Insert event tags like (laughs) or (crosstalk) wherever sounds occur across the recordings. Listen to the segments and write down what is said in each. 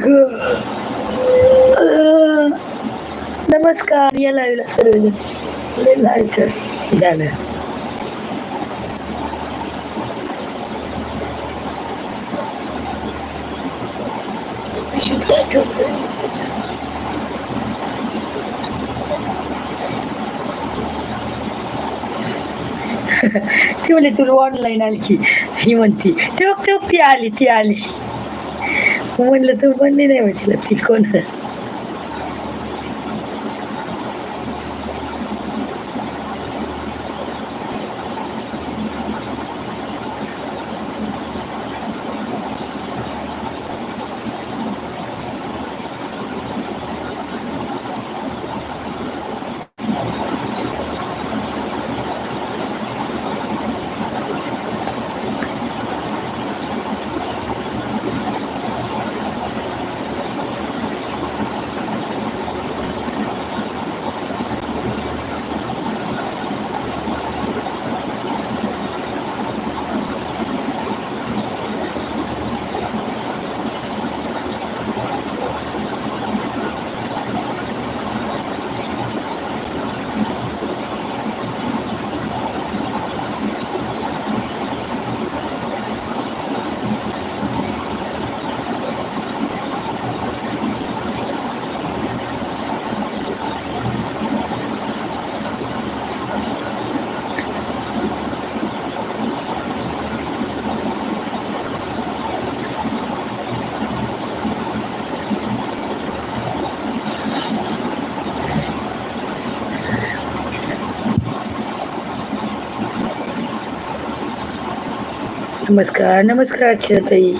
ग नमस्कार या लाईव्हला सर्व लाईव्ह झालं. (laughs) ती म्हणली तुला ऑनलाईन आली की. ही म्हणती. ते बघ ते बघ ती आली ती आली. म्हणलं तू म्हणली नाही म्हटलं ती नमस्कार नमस्कार अक्षरताई.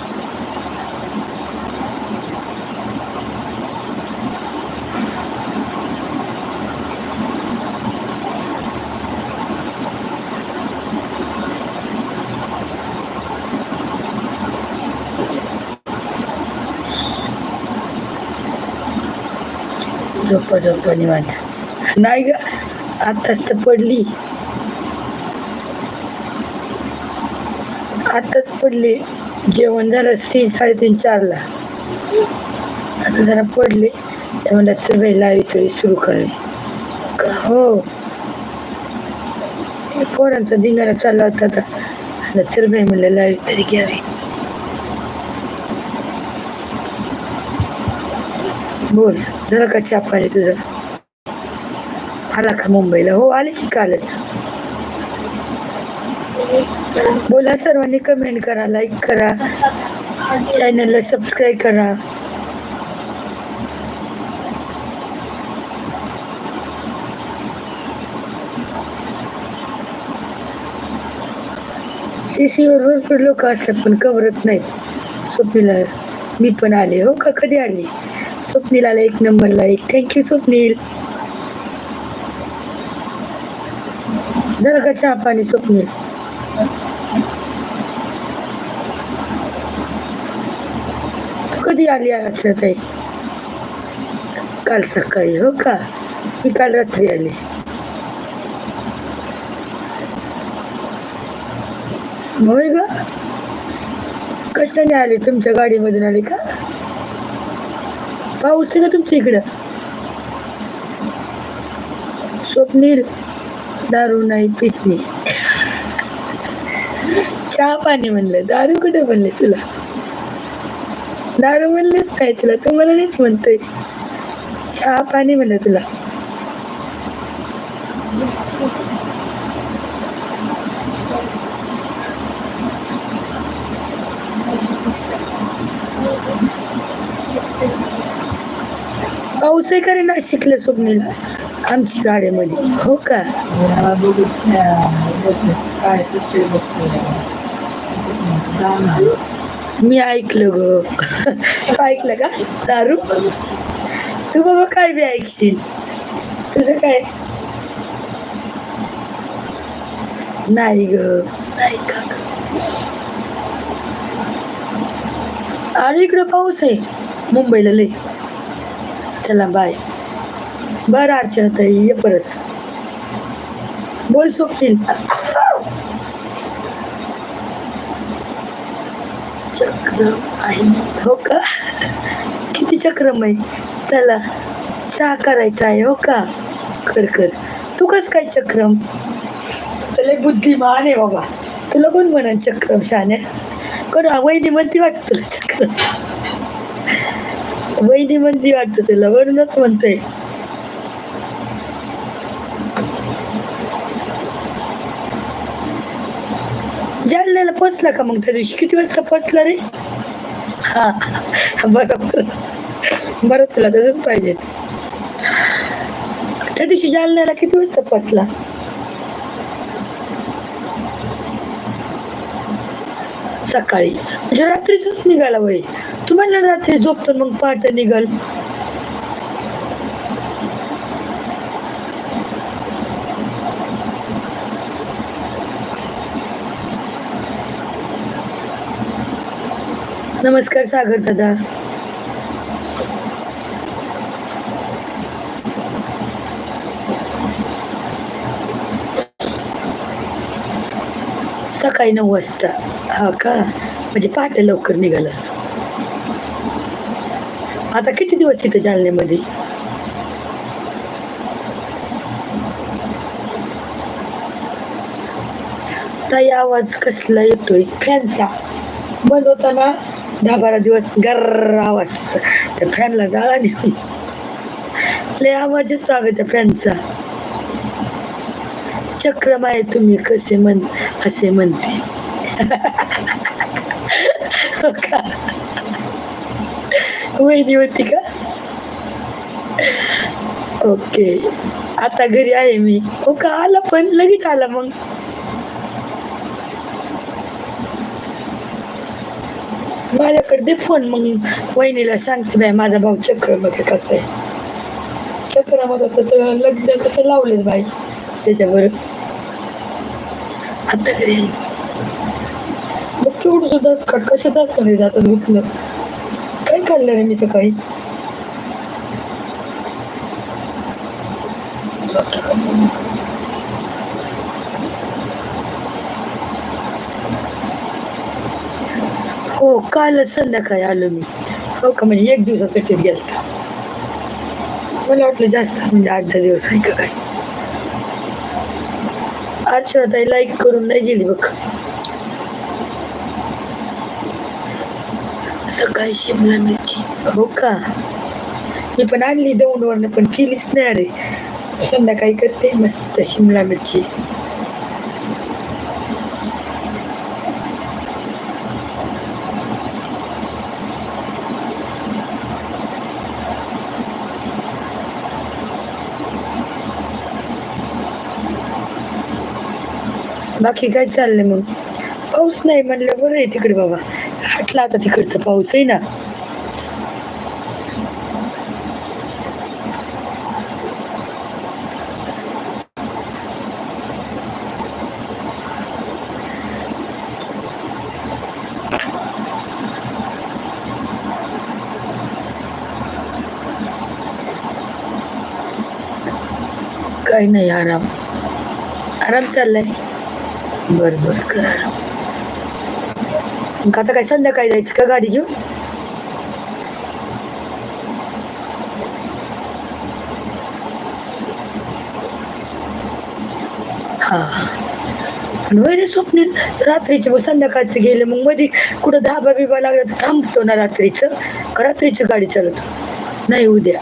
झोप झोप निवांत. नाही ग आताच तर पडली आताच पडली. जेवण झालं तीन साडेतीन चारला. आता जरा पडले. तर म्हणलं चल बाई लावी तरी सुरू करणे का? हो. पोरांचा धिंगाणा चालला होता आता. आता चल बाई म्हणलं लावी तरी घ्यावी. बोल जरा का चाप पाणी तुझं? आला का मुंबईला? हो आले की कालच. बोला सर्वांनी कमेंट करा लाईक करा चॅनलला सबस्क्राईब करा. सीसीवर भरपूर लोक असतात पण कवरत नाहीत. स्वप्नीला मी पण आले. हो का? कधी आली? स्वप्नीला एक नंबरला एक. Thank you Swapnil. झालं का चहा पाणी स्वप्नील? तू कधी आली ताई? काल सकाळी हो का? मी काल रात्री आले. होय ग? कशाने आले? तुमच्या गाडीमधून आले का? पाऊस आहे का तुमच्या इकडं? स्वप्नील दारू नाही पितनी चहा पाणी म्हणलं दारू कुठे म्हणले तुला? दारू म्हणलेच काय तुला? तू मला नाहीच म्हणतोय. चहा पाणी म्हणलं तुला. पाऊस आहे का रे नाशिकला स्वप्नील आमची गाडीमध्ये. हो का? मी ऐकलं ग. ऐकलं का? दारू? तू बाबा काय बी ऐकशील? तुझं काय? नाही ग. नाही का? इकडं पाऊस आहे. मुंबईला लय. चला बाय बरं ताई ये परत. बोल सोपतील. चक्र आहे. हो का? किती चक्रम आहे? चला चहा करायचा आहे हो का? कर कर. तू कस काय चक्रम? तुला बुद्धिमान आहे बाबा. तुला कोण म्हणा चक्रम शाने कोण वैदी म्हणती वाटत तुला चक्रम? वैदी म्हणती वाटतं तुला म्हणूनच म्हणतोय. जालन्याला पोचला का मग त्या दिवशी? किती वाजता पोचला रे? (laughs) हा बरोबर बरं तुला तसंच पाहिजे. त्या दिवशी जालन्याला किती वाजता पोचला सकाळी. म्हणजे रात्रीच निघाला वय. तुम्हाला रात्री झोपतो मग पहाटे निघाल. नमस्कार सागर दादा. सकाळी नऊ वाजता. हा का? म्हणजे पहाटे लवकर निघालास. आता किती दिवस तिथे जालन्यामध्ये? ताई आवाज कसला येतोय? फॅनचा. बंद होताना दहा बारा दिवस गर्र आवाज त्या फॅनला जाळा नाही. लय आवाज येतो अगं त्या फॅनचा. चक्रम आहे तुम्ही कसे म्हण असे म्हणते. हो वहिनी होती का? ओके. आता घरी आहे मी. हो का? आला पण लगेच आला मग. माझ्याकडे दे फोन मग वहिनीला सांगते बाय माझा भाऊ चक्र बघे कसं आहे. चक्रामध्ये तर लग्न कसं लावलेत बाई त्याच्यावर. आता घरी मग केवढं सुद्धा कट कशाच असं नाही जातात घेतलं काय खाल्लं रे मी सकाळी? हो कालच संध्याकाळी आलो मी. हो का म्हणजे एक दिवसासाठीच गेलता. मला वाटलं जास्त म्हणजे आठ दहा दिवस आहे का काय. अर्चना ताई लाईक करून नाही गेली बघ. सकाळी शिमला मिरची. हो का? मी पण आणली दौंडवरनं पण केलीच नाही अरे. संध्याकाळी करते मस्त शिमला मिरची. बाकी काय चाललंय मग? पाऊस नाही म्हणलं बरं आहे तिकडे बाबा. हटला आता तिकडचा पाऊस आहे ना? काही नाही आराम. आराम चाललाय. बर बर करा मग आता काय संध्याकाळी जायचं का गाडी घेऊन? हा. आणि वेळे स्वप्नील रात्रीचे मग संध्याकाळचं गेले मग मध्ये कुठं धाबा बिबा लागला तर थांबतो ना रात्रीचं? का रात्रीची गाडी चालत नाही उद्या.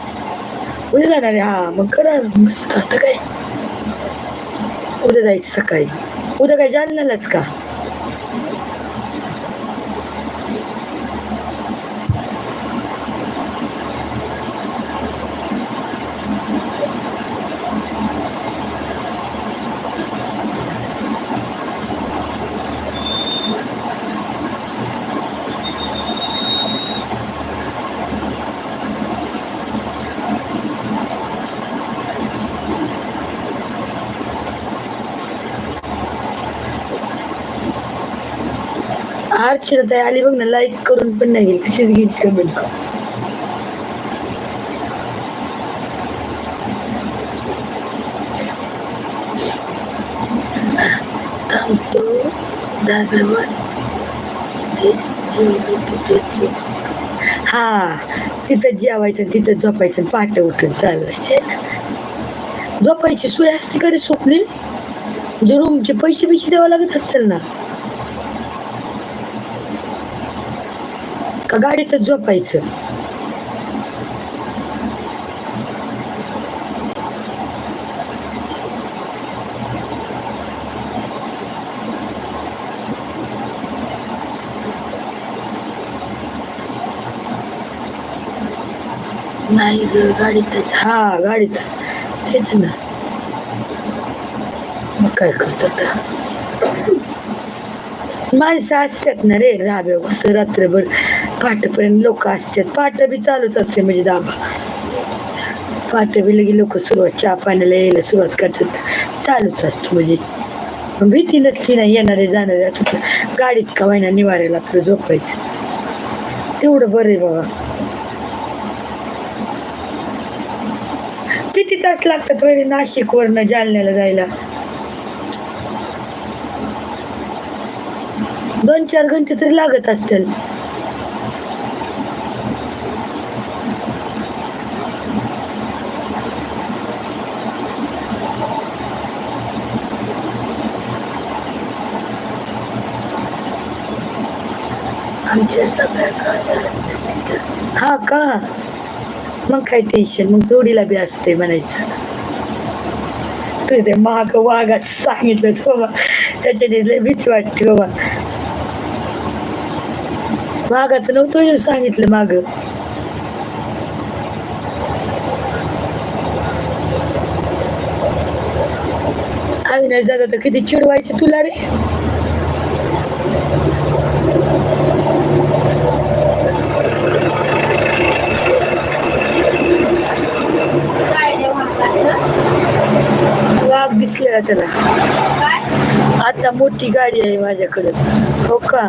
उद्या जाणार आहे. हा मग करा मस्त. आता काय? उद्या जायचं सकाळी. उद्या काय जालन्यालाच का? ताई आली बघ ना लाईक करून पण नाही गेली. तशीच गेली कमेंट थांबतो. हा तिथं जेवायचं तिथं झोपायचं पहाटे उठून चालवायचे. झोपायची सोय असते का रे स्वप्नील? म्हणजे रूमचे पैसे पैसे द्यावं लागत असतील ना. का गाडीतच झोपायचं. नाही ग गाडीतच. हा गाडीतच. तेच ना. मग काय करत होता माणसं असतात ना रे राबे कसं रात्रभर. पहाटेपर्यंत लोक असतात. पहाटे बी चालूच असते म्हणजे दाबा. पहाटे बी लगे लोक सुरुवात चहा पाण्याला यायला सुरुवात करतात. चालूच असतं म्हणजे. भीती नसती ना येणारे जाणारे. आता गाडीत का वाईना निवारायला आपलं झोपायचं. तेवढं बरं आहे बाबा. किती तास लागतात वगैरे नाशिकवरनं जालन्याला जायला? दोन चार घंटे तरी लागत असतील. आमच्या सगळ्या गाड्या असतात तिथं. हा का? मग काय टेन्शन मग जोडीला बी असते म्हणायचं. तू ते महाग वाघाच सांगितलं बाबा. त्याच्याने लय भीती वाटते बाबा. वाघाचं नव्हतं सांगितलं माग. अविनाश दादा तर किती चिडवायचे तुला रे काय रे वाघाचं? वाघ त्याला. आता मोठी गाडी आहे माझ्याकडे. हो का?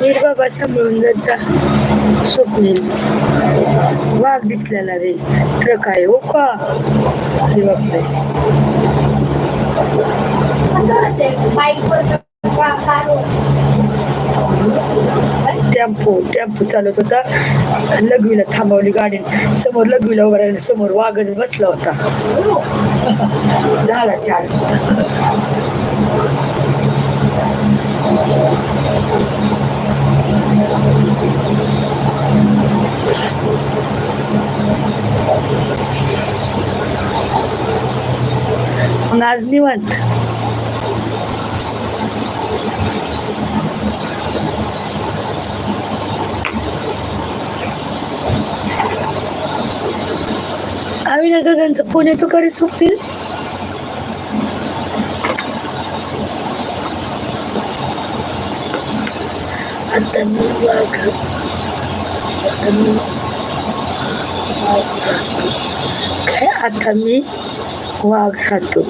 निर्बाबा बाबा सांभाळून जात जा. स्वप्नील. वाघ दिसलेला रे. ट्रक आहे हो का? अरे बापरे कसं वाटतंय बाईकवर का कारवर टेम्पो टेम्पो चालत होता. लघवीला थांबवली गाडी समोर लघवीला उभा राहिला समोर वाघच बसला होता. झाला चार. मग आज निवांत. अविनाश दादांचा फोन येतो का रे सुप्पील आता मी वाघ आता मी वाघ राहतो. काय आता मी वाघ खातो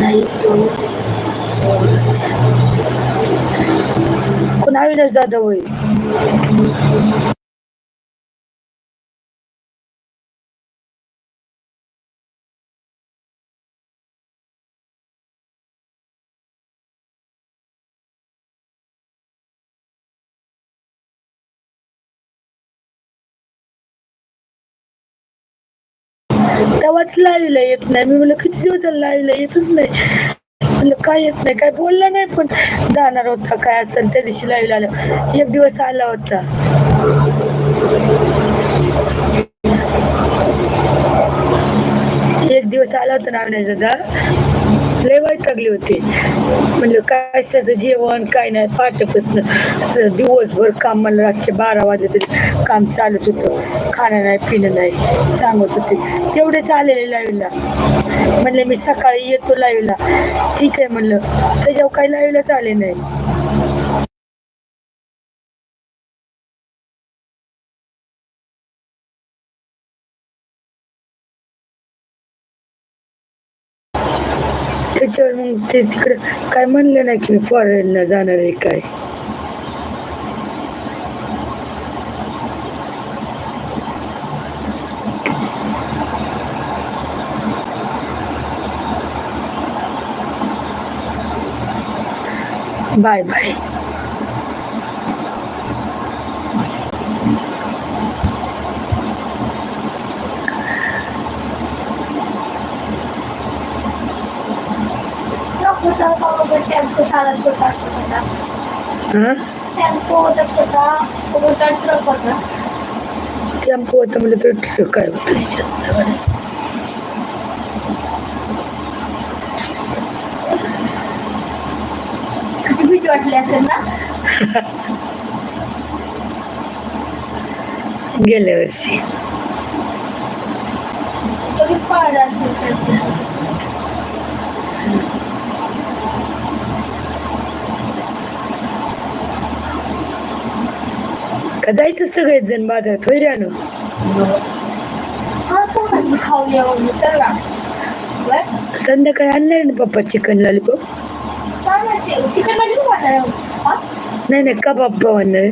नाही तो कोण अविनाश दादा होय तेव्हाच लाईला येत नाही. मी म्हणलं किती दिवस झाले लाईला येतच नाही. म्हणलं काय येत नाही काय बोलला नाही पण जाणार होता काय असेल त्या दिवशी लाईव्ह आलं. एक दिवस आला होता. एक दिवस आला होता ना नाही लय वैतागली होती. म्हणलं काय त्याचं जेवण काय नाही पहाटेपासून दिवसभर काम मला रातचे बारा वाजले तरी काम चालत होतं. खाणं नाही पिणं नाही सांगत होते. तेवढेच आलेले लाईव्हला म्हणलं मी सकाळी येतो लाईव्हला ठीक आहे म्हणलं. त्याच्यावर काही लाईव्हलाच आले नाही त्याची त्याच्यावर मग ते तिकडं काय म्हणलं नाही की मी फॉरेनला जाणार आहे काय? बाय बाय ट्रक होता का वगैरे टेम्पो साधा छोटा छोटा हां टेम्पो होता छोटा मोठा ट्रक होता टेम्पो होता म्हणलं तर ट्रक काय होतं याच्यात? किती भीती वाटली असेल ना गेल्या वर्षी कधी पळाला असेल का जायचं सगळेच जण बाजारात होय बर? संध्याकाळी आणणार ना पप्पा चिकन लॉलीपॉप नाही नाही कबाब आणणार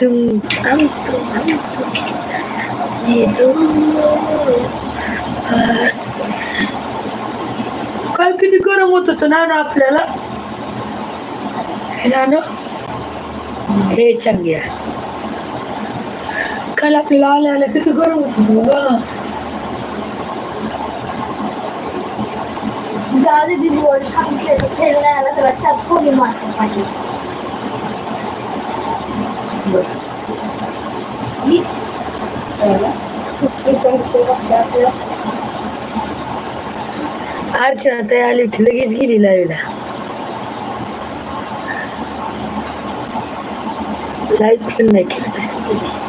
आहे ना हम तुम हम तुम हम तुम ये दो बस. काल किती गरम होत होतं ना ना आपल्याला? हे नानो हे चंग्या. काल आपल्याला आल्या आल्या किती गरम होत होतं बाबा जाऊ दे दिदी वर सांगितलं फेल नाही आला त्याला चार कोणी मारतो पाहिजे मी अर्चना ताई आली होती लगेच गेली लाईला लाइट पण नाही केलं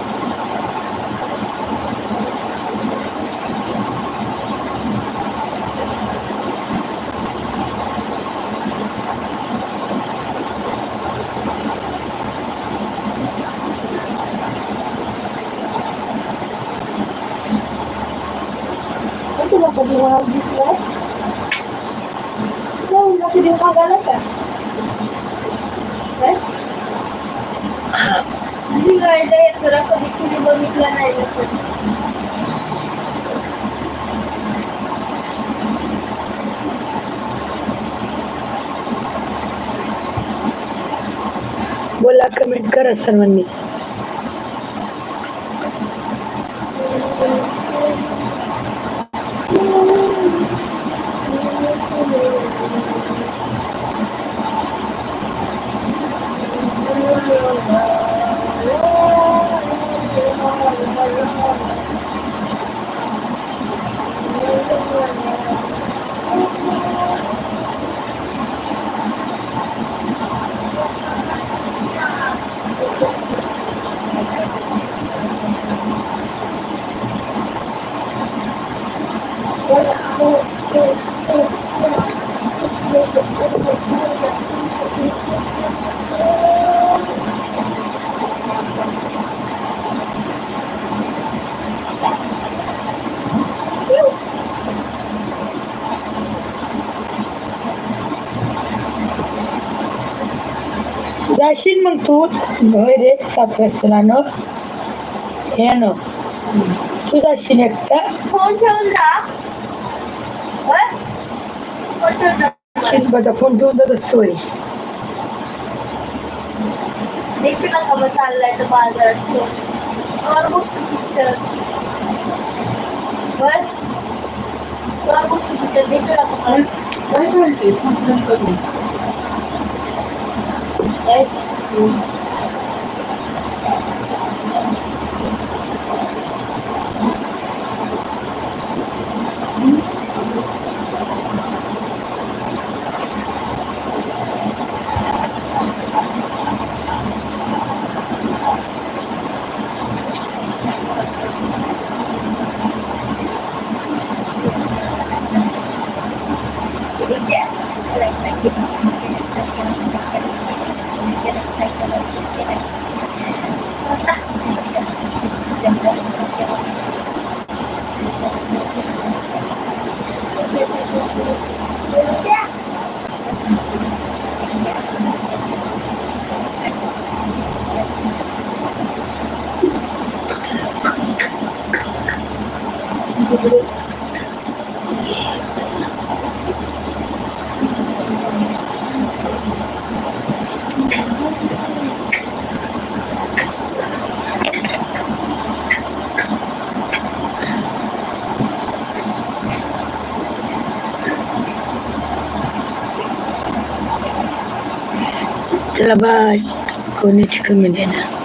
कधी मला दिसलाय जाऊन कधी बघायला काय? दिवाळीला येत जरा कधी कुणी बघितलं नाही बोला कमेंट करा सर्वांनी जाशील मग तूच होय रे सात वाजता ना हे न तू जाशील एकटा फोन ठेवून जा होय? फोन ठेवून जा. चिनपटा फोन ठेवून जात असतोय देखील नका मग चाललाय तर बाजारात कर बघतो पिक्चर बर कर बघतो पिक्चर देखील नका कर. काय? चला बाय कोणाची कमी नाही ना